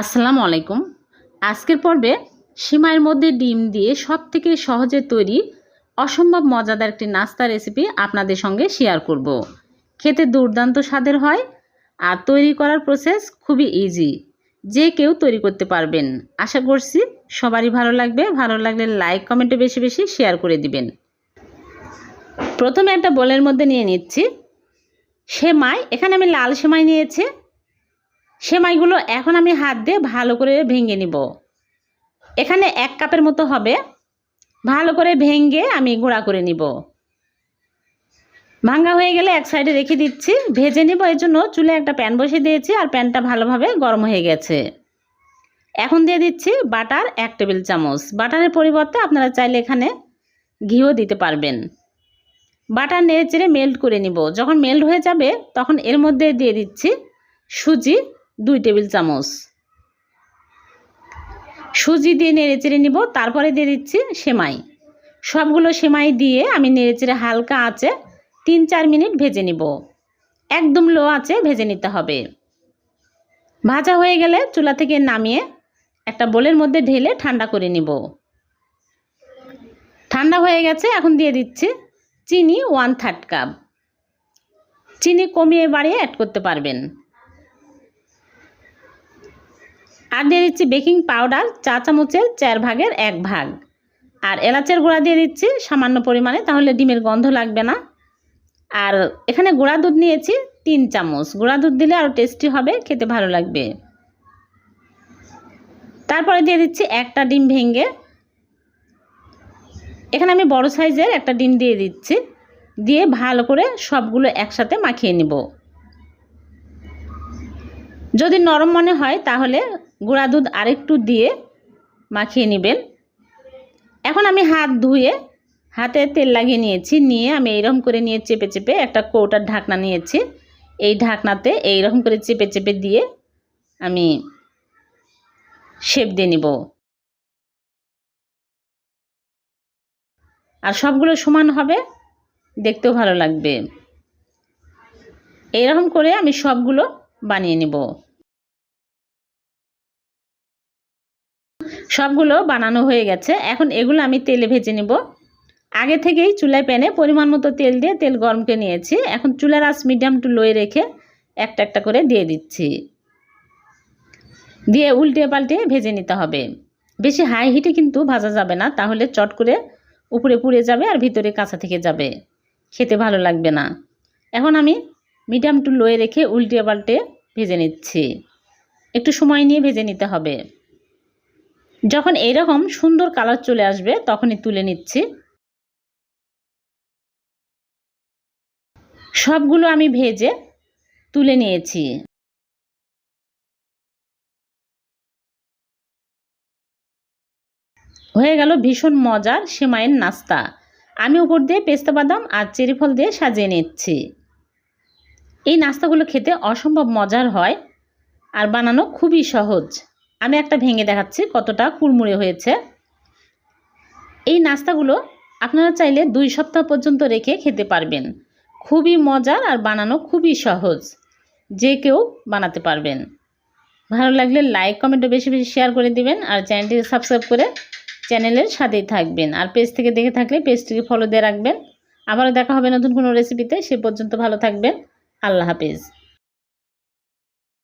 আসসালামু আলাইকুম। আজকের পর্বে সিমাইয়ের মধ্যে ডিম দিয়ে সব থেকে সহজে তৈরি অসম্ভব মজাদার একটি নাস্তা রেসিপি আপনাদের সঙ্গে শেয়ার করব। খেতে দুর্দান্ত স্বাদের হয় আর তৈরি করার প্রসেস খুবই ইজি যে কেউ তৈরি করতে পারবেন। আশা করছি সবারই ভালো লাগবে। ভালো লাগলে লাইক কমেন্টে বেশি বেশি শেয়ার করে দিবেন। প্রথমে একটা বোলের মধ্যে নিয়ে নিচ্ছি। সেমাই, এখানে আমি লাল সেমাই নিয়েছি। সেমাইগুলো এখন আমি হাত দিয়ে ভালো করে ভেঙে নিব। এখানে এক কাপের মতো হবে। ভালো করে ভেঙে আমি গুঁড়া করে নিব। ভাঙ্গা হয়ে গেলে এক সাইডে রেখে দিচ্ছি। ভেজে নিব, এর জন্য চুলে একটা প্যান বসিয়ে দিয়েছি আর প্যানটা ভালোভাবে গরম হয়ে গেছে। এখন দিয়ে দিচ্ছি বাটার এক টেবিল চামচ। বাটারের পরিবর্তে আপনারা চাইলে এখানে ঘিও দিতে পারবেন। বাটার নেড়ে চেড়ে মেল্ট করে নিব। যখন মেল্ট হয়ে যাবে, তখন এর মধ্যে দিয়ে দিচ্ছি সুজি। দুই টেবিল চামচ। সুজি দিয়ে নেড়েচেড়ে নিব, তারপরে দিয়ে দিচ্ছি সেমাই। সবগুলো সেমাই দিয়ে আমি নেড়েচেড়ে হালকা আঁচে তিন চার মিনিট ভেজে নিব। একদম লো আঁচে ভেজে নিতে হবে। ভাজা হয়ে গেলে চুলা থেকে নামিয়ে একটা বোলের মধ্যে ঢেলে ঠান্ডা করে নিব। ঠান্ডা হয়ে গেছে, এখন দিয়ে দিচ্ছি চিনি ওয়ান থার্ড কাপ। চিনি কমিয়ে বাড়িয়ে অ্যাড করতে পারবেন। আর দিয়ে দিচ্ছি বেকিং পাউডার চা চামচের চার ভাগের এক ভাগ। আর এলাচের গুঁড়া দিয়ে দিচ্ছি সামান্য পরিমাণে, তাহলে ডিমের গন্ধ লাগবে না। আর এখানে গুঁড়া দুধ নিয়েছি তিন চামচ। গুঁড়া দুধ দিলে আরও টেস্টি হবে, খেতে ভালো লাগবে। তারপরে দিয়ে দিচ্ছি একটা ডিম ভেঙে। এখানে আমি বড় সাইজের একটা ডিম দিয়ে দিচ্ছি। দিয়ে ভালো করে সবগুলো একসাথে মাখিয়ে নিব। যদি নরম মনে হয়, তাহলে গুঁড়া দুধ আরেকটু দিয়ে মাখিয়ে নেবেন। এখন আমি হাত ধুয়ে হাতে তেল লাগিয়ে নিয়েছি। নিয়ে আমি এইরকম করে নিয়ে চেপে চেপে একটা কৌটার ঢাকনা নিয়েছি। এই ঢাকনাতে এইরকম করে চেপে চেপে দিয়ে আমি শেপ দিয়ে নিব। আর সবগুলো সমান হবে, দেখতেও ভালো লাগবে। এইরকম করে আমি সবগুলো বানিয়ে নেব। সবগুলো বানানো হয়ে গেছে। এখন এগুলো আমি তেলে ভেজে নেব। আগে থেকেই চুলায় প্যানে পরিমাণ মতো তেল দিয়ে তেল গরম করে নিয়েছি। এখন চুলার আঁচ মিডিয়াম টু লোয়ে রেখে একটা একটা করে দিয়ে দিচ্ছি। দিয়ে উল্টে পাল্টে ভেজে নিতে হবে। বেশি হাই হিটে কিন্তু ভাজা যাবে না। তাহলে চট করে উপরে পুড়ে যাবে আর ভিতরে কাঁচা থেকে যাবে। খেতে ভালো লাগবে না। এখন আমি মিডিয়াম টু লোয়ে রেখে উল্টে পাল্টে ভেজে নিচ্ছি। একটু সময় নিয়ে ভেজে নিতে হবে। যখন এইরকম সুন্দর কালার চলে আসবে, তখনই তুলে নিচ্ছি। সবগুলো আমি ভেজে তুলে নিয়েছি। হয়ে গেল ভীষণ মজার সেমাইয়ের নাস্তা। আমি উপর দিয়ে পেস্তা বাদাম আর চেরি ফল দিয়ে সাজিয়ে নিচ্ছি। এই নাস্তাগুলো খেতে অসম্ভব মজার হয় আর বানানো খুবই সহজ। আমি একটা ভেঙে দেখাচ্ছি কতটা কুড়মুড়ে হয়েছে। এই নাস্তাগুলো আপনারা চাইলে দুই সপ্তাহ পর্যন্ত রেখে খেতে পারবেন। খুবই মজার আর বানানো খুবই সহজ। যে কেউ বানাতে পারবেন। ভালো লাগলে লাইক কমেন্টও বেশি বেশি শেয়ার করে দিবেন আর চ্যানেলটিকে সাবস্ক্রাইব করে চ্যানেলের সাথেই থাকবেন। আর পেজ থেকে দেখে থাকলে পেজটিকে ফলো দিয়ে রাখবেন। আবারও দেখা হবে নতুন কোনো রেসিপিতে সে পর্যন্ত ভালো থাকবেন। আল্লাহ হাফিজ।